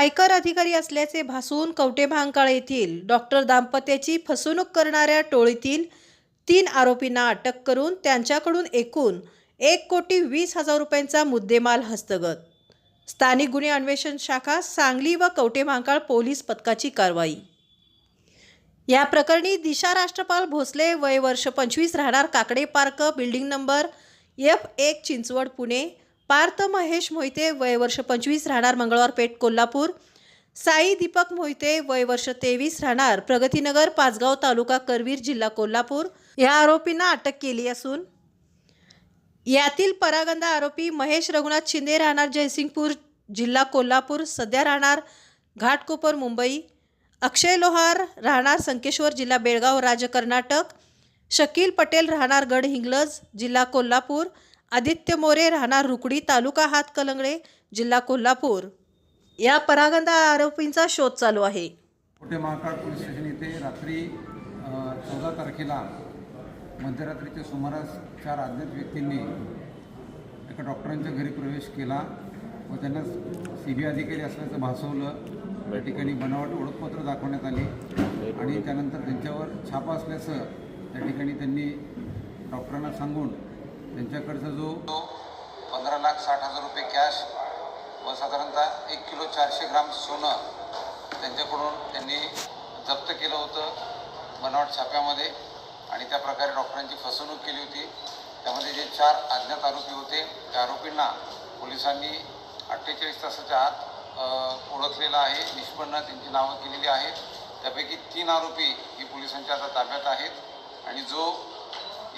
आयकर अधिकारी असल्याचे भासून कवटेभांकाळ येथील डॉक्टर दाम्पत्याची फसवणूक करणाऱ्या टोळीतील तीन आरोपींना अटक करून त्यांच्याकडून एकूण एक कोटी वीस हजार रुपयांचा मुद्देमाल हस्तगत. स्थानिक गुन्हे अन्वेषण शाखा सांगली व कवटेभांकाळ पोलीस पथकाची कारवाई. या प्रकरणी दिशा राष्ट्रपाल भोसले वय वर्ष पंचवीस राहणार Kakade park building number F एक चिंचवड पुणे पार्थ महेश मोहिते वय वर्ष पंचवीस राहणार मंगळवार पेठ कोल्हापूर. साई दीपक मोहिते वय वर्ष तेवीस राहणार प्रगतीनगर पाचगाव तालुका करवीर जिल्हा कोल्हापूर. या आरोपींना अटक केली असून यातील परागंदा आरोपी महेश रघुनाथ शिंदे राहणार जयसिंगपूर जिल्हा कोल्हापूर सध्या राहणार घाटकोपर मुंबई. अक्षय लोहार राहणार संकेश्वर जिल्हा बेळगाव राज्य कर्नाटक शकील पटेल राहणार गड हिंगलज जिल्हा कोल्हापूर. आदित्य मोरे राहणार रुकडी तालुका हातकलंगडे जिल्हा कोल्हापूर. या परागंदा आरोपींचा शोध चालू आहे. कुठे महाकाळ पोलीस स्टेशन येथे रात्री चौदा तारखेला मध्यरात्रीच्या सुमारास चार अज्ञात व्यक्तींनी एका डॉक्टरांच्या घरी प्रवेश केला व त्यांना सी बी अधिकारी असल्याचं भासवलं. त्या ठिकाणी बनावट ओळखपत्र दाखवण्यात आली आणि त्यानंतर त्यांच्यावर छापा असल्याचं त्या ठिकाणी त्यांनी डॉक्टरांना सांगून त्यांच्याकडचा जो पंधरा लाख साठ हजार रुपये कॅश व साधारणतः एक किलो चारशे ग्राम सोनं त्यांच्याकडून त्यांनी जप्त केलं होतं बनावट छाप्यामध्ये. आणि त्या प्रकारे डॉक्टरांची फसवणूक केली होती. त्यामध्ये जे चार अज्ञात आरोपी होते त्या आरोपींना पोलिसांनी अठ्ठेचाळीस तासाच्या आत ओळखलेलं आहे. निष्पन्न त्यांची नावं केलेली आहेत. त्यापैकी तीन आरोपी ही पोलिसांच्या आता ताब्यात आहेत. आणि जो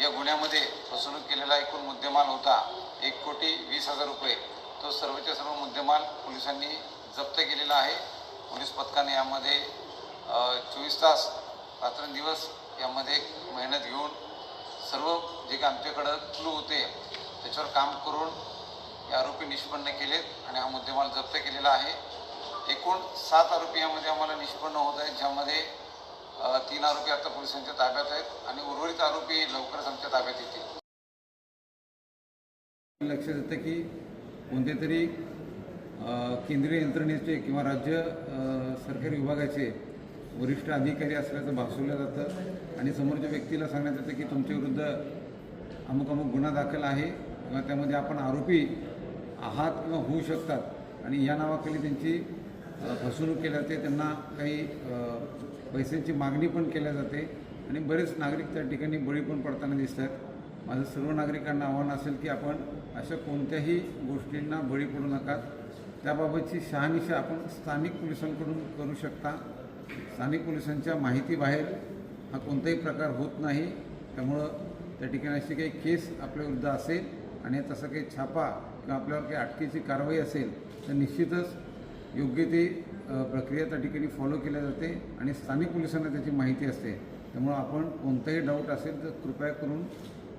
या गुन्ह्यामध्ये फसवणूक केलेला एकूण मुद्देमाल होता. एक कोटी वीस हजार रुपये. तो सर्वच्या सर्व मुद्देमाल पोलिसांनी जप्त केलेला आहे. पोलीस पथकाने यामध्ये चोवीस तास रात्रंदिवस यामध्ये मेहनत घेऊन सर्व जे काही आमच्याकडं क्लू होते त्याच्यावर काम करून या आरोपी निष्पन्न केलेत आणि हा मुद्देमाल जप्त केलेला आहे. एकूण सात आरोपी यामध्ये आम्हाला निष्पन्न होत आहेत ज्यामध्ये तीन आरोपी आता पोलिसांच्या ताब्यात आहेत आणि उर्वरित आरोपी लवकरच आमच्या ताब्यात येतील. लक्षात येतं की कोणते तरी केंद्रीय यंत्रणेचे किंवा राज्य सरकारी विभागाचे वरिष्ठ अधिकारी असल्याचं भासवलं जातं आणि समोरच्या व्यक्तीला सांगण्यात येतं की तुमच्या विरुद्ध अमुक अमुक गुन्हा दाखल आहे किंवा त्यामध्ये आपण आरोपी आहात किंवा होऊ शकतात आणि या नावाखाली त्यांची फसवणूक केली जाते. त्यांना काही पैशांची मागणी पण केल्या जाते. आणि बरेच नागरिक त्या ठिकाणी बळी पण पडताना दिसतात. माझं सर्व नागरिकांना आव्हान असेल की आपण अशा कोणत्याही गोष्टींना बळी पडू नका. त्याबाबतची शहानिशा आपण स्थानिक पोलिसांकडून करू शकता. स्थानिक पोलिसांच्या माहितीबाहेर हा कोणताही प्रकार होत नाही. त्यामुळं त्या ठिकाणी अशी काही केस आपल्याविरुद्ध असेल आणि तसा काही छापा किंवा आपल्यावर काही अटकेची कारवाई असेल तर निश्चितच योग्य ते प्रक्रिया त्या ठिकाणी फॉलो केल्या जाते आणि स्थानिक पोलिसांना त्याची माहिती असते. त्यामुळं आपण कोणताही डाऊट असेल तर कृपया करून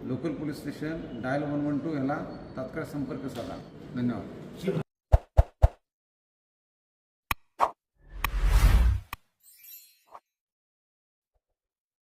local police station dial one one two ह्याला तात्काळ संपर्क साधा. धन्यवाद.